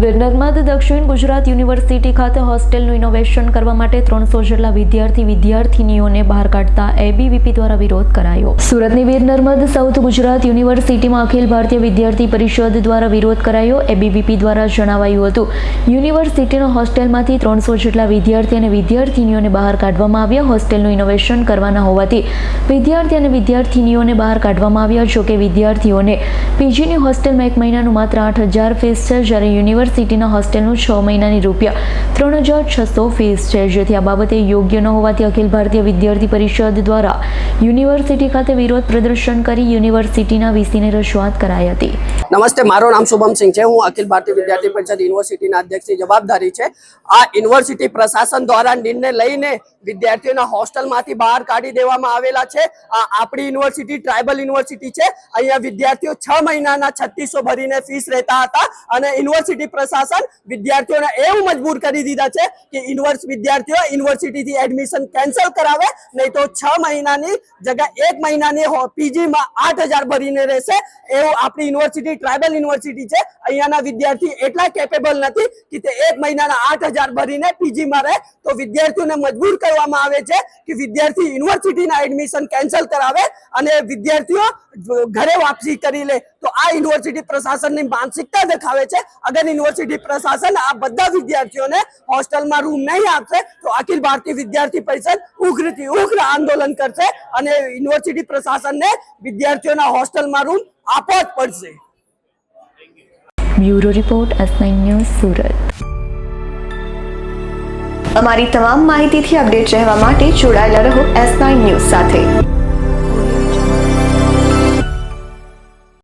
નર્મદ દક્ષિણ ગુજરાત યુનિવર્સિટી ખાતે હોસ્ટેલનું ઇનોવેશન કરવા માટે ત્રણસો જેટલા વિદ્યાર્થી વિદ્યાર્થિનીઓને બહાર કાઢતા એબીવીપી દ્વારા વિરોધ કરાયો. સુરતની વીર નર્મદ સાઉથ ગુજરાત યુનિવર્સિટીમાં અખિલ ભારતીય વિદ્યાર્થી પરિષદ દ્વારા વિરોધ કરાયો. એબીવીપી દ્વારા જણાવાયું હતું, યુનિવર્સિટીના હોસ્ટેલમાંથી ત્રણસો જેટલા વિદ્યાર્થી અને વિદ્યાર્થિનીઓને બહાર કાઢવામાં આવ્યા. હોસ્ટેલનું ઇનોવેશન કરવાના હોવાથી વિદ્યાર્થી અને વિદ્યાર્થિનીઓને બહાર કાઢવામાં આવ્યા, જોકે વિદ્યાર્થીઓને પીજીની હોસ્ટેલમાં એક મહિનાનું માત્ર આઠ હજાર ફીસ છે. જ્યારે યુનિવર્સિટીના હોસ્ટેલનું છ મહિનાની રૂપિયા ત્રણ હજાર છસો ફીસ છે. જેથી આ બાબતે યોગ્ય ન હોવાથી અખિલ ભારતીય વિદ્યાર્થી પરિષદ દ્વારા યુનિવર્સિટી ખાતે વિરોધ પ્રદર્શન કરી યુનિવર્સિટીના વીસીને રજૂઆત કરાઈ હતી. નમસ્તે, મારું નામ શુભમ સિંહ છે. હું અખિલ ભારતીય વિદ્યાર્થી પરિષદ યુનિવર્સિટીના અધ્યક્ષની જવાબદારી છે. આ યુનિવર્સિટી પ્રશાસન દ્વારા નિર્ણય લઈને વિદ્યાર્થીઓના હોસ્ટેલમાંથી બહાર કાઢી દેવામાં આવેલા છે. આ આપણી યુનિવર્સિટી ટ્રાઇબલ યુનિવર્સિટી છે. અહીંયા વિદ્યાર્થીઓ છ મહિનાના છત્રીસો ભરીને ફીસ રહેતા હતા અને યુનિવર્સિટી પ્રશાસન વિદ્યાર્થીઓને એવું મજબૂર કરી દીધા છે કે યુનિવર્સ વિદ્યાર્થીઓ યુનિવર્સિટીથી એડમિશન કેન્સલ કરાવે, નહીં તો છ મહિનાની જગ્યા એક મહિનાની પીજીમાં આઠ ભરીને રહેશે. એવું આપણી યુનિવર્સિટી ટ્રાઇબલ યુનિવર્સિટી છે. અહીંયાના વિદ્યાર્થી એટલા કેપેબલ નથી કે તે એક મહિનાના આઠ હજાર ભરીને પીજીમાં રહે. તો વિદ્યાર્થીઓને મજબૂર કરવામાં આવે છે કે વિદ્યાર્થી યુનિવર્સિટીના એડમિશન કેન્સલ કરાવે અને વિદ્યાર્થીઓ ઘરે વાપસી કરી લે, તો આ યુનિવર્સિટી પ્રશાસનની માનસિકતા દેખાવે છે. અગર યુનિવર્સિટી પ્રશાસન આ બધા વિદ્યાર્થીઓને હોસ્ટેલમાં રૂમ નહીં આપશે તો અખિલ ભારતીય વિદ્યાર્થી પરિષદ ઉગ્રથી ઉગ્ર આંદોલન કરશે અને યુનિવર્સિટી પ્રશાસનને વિદ્યાર્થીઓના હોસ્ટેલમાં રૂમ આપવા જ પડશે. Bureau report S news Surat. અમારી તમામ માહિતીથી અપડેટ રહેવા માટે જોડાયેલા રહો એસ નાઇન ન્યૂઝ સાથે.